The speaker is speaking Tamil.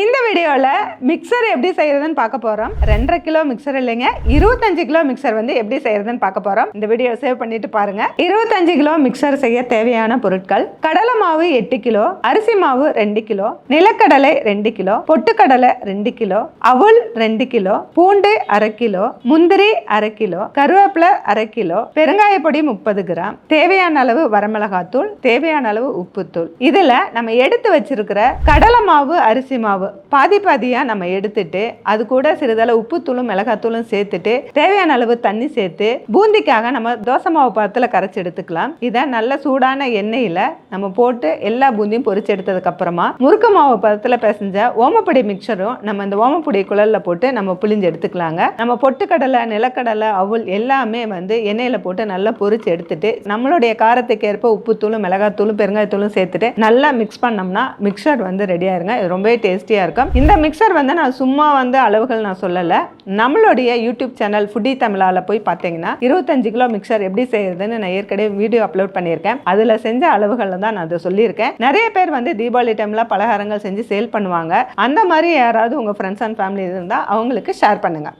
இந்த வீடியோவில் மிக்சர் எப்படி செய்யறதுன்னு பார்க்க போகிறோம் ரெண்டரை கிலோ மிக்சர் இல்லைங்க. இருபத்தஞ்சு கிலோ மிக்சர் வந்து எப்படி செய்யறதுன்னு பார்க்க போகிறோம் இந்த வீடியோ சேவ் பண்ணிட்டு பாருங்க. இருபத்தஞ்சு கிலோ மிக்சர் செய்ய தேவையான பொருட்கள். கடலை மாவு எட்டு கிலோ அரிசி மாவு ரெண்டு கிலோ நிலக்கடலை ரெண்டு கிலோ பொட்டுக்கடலை ரெண்டு கிலோ அவுள் ரெண்டு கிலோ பூண்டு அரை கிலோ முந்திரி அரை கிலோ கருவேப்பிலை அரை கிலோ பெருங்காய பொடி முப்பது கிராம் தேவையான அளவு வரமிளகாத்தூள் தேவையான அளவு உப்புத்தூள். இதுல நம்ம எடுத்து வச்சிருக்கிற கடலை மாவு அரிசி மாவு பாதி பாதியாக நம்ம எடுத்துட்டு அது கூட சிறிதளவு உப்புத்தூளும் மிளகாத்தூளும் சேர்த்துட்டு தேவையான அளவு தண்ணி சேர்த்து பூந்திக்காக நம்ம தோசை மாவு பாத்தில் கரைச்சி எடுத்துக்கலாம். இதை நல்ல சூடான எண்ணெயில் நம்ம போட்டு எல்லா பூந்தியும் பொரிச்சு எடுத்ததுக்கப்புறமா முறுக்கு மாவு பதத்தில் பிசைஞ்ச ஓமப்பொடி மிக்சரும் நம்ம இந்த ஓமப்பொடி குழல்ல போட்டு நம்ம புளிஞ்சு எடுத்துக்கலாங்க. நம்ம பொட்டுக்கடலை நிலக்கடலை அவுல் எல்லாமே வந்து எண்ணெயில் போட்டு நல்லா பொறிச்சு எடுத்துட்டு நம்மளுடைய காரத்துக்கு ஏற்ப உப்புத்தூளும் மிளகாத்தூளும் பெருங்காயத்தூளும் சேர்த்துட்டு நல்லா மிக்ஸ் பண்ணோம்னா மிக்சர் வந்து ரெடியாயிருங்க இது ரொம்பவே டேஸ்டியாக இருக்கும். இந்த மிக்சர் வந்து நான் சும்மா வந்து அளவுகள் நான் சொல்லலை. நம்மளுடைய யூடியூப் சேனல் ஃபுட்டி தமிழால் போய் பார்த்தீங்கன்னா இருபத்தஞ்சு கிலோ மிக்சர் எப்படி செய்யறதுன்னு நான் ஏற்கனவே வீடியோ அப்லோட் பண்ணியிருக்கேன். அதில் செஞ்ச அளவுகளில் தான் நான் அதை சொல்லியிருக்கேன். நிறைய பேர் வந்து தீபாவளி டைமில் பலகாரங்கள் செஞ்சு சேல் பண்ணுவாங்க. அந்த மாதிரி யாராவது உங்கள் ஃப்ரெண்ட்ஸ் அண்ட் ஃபேமிலி இருந்தால் அவங்களுக்கு ஷேர் பண்ணுங்கள்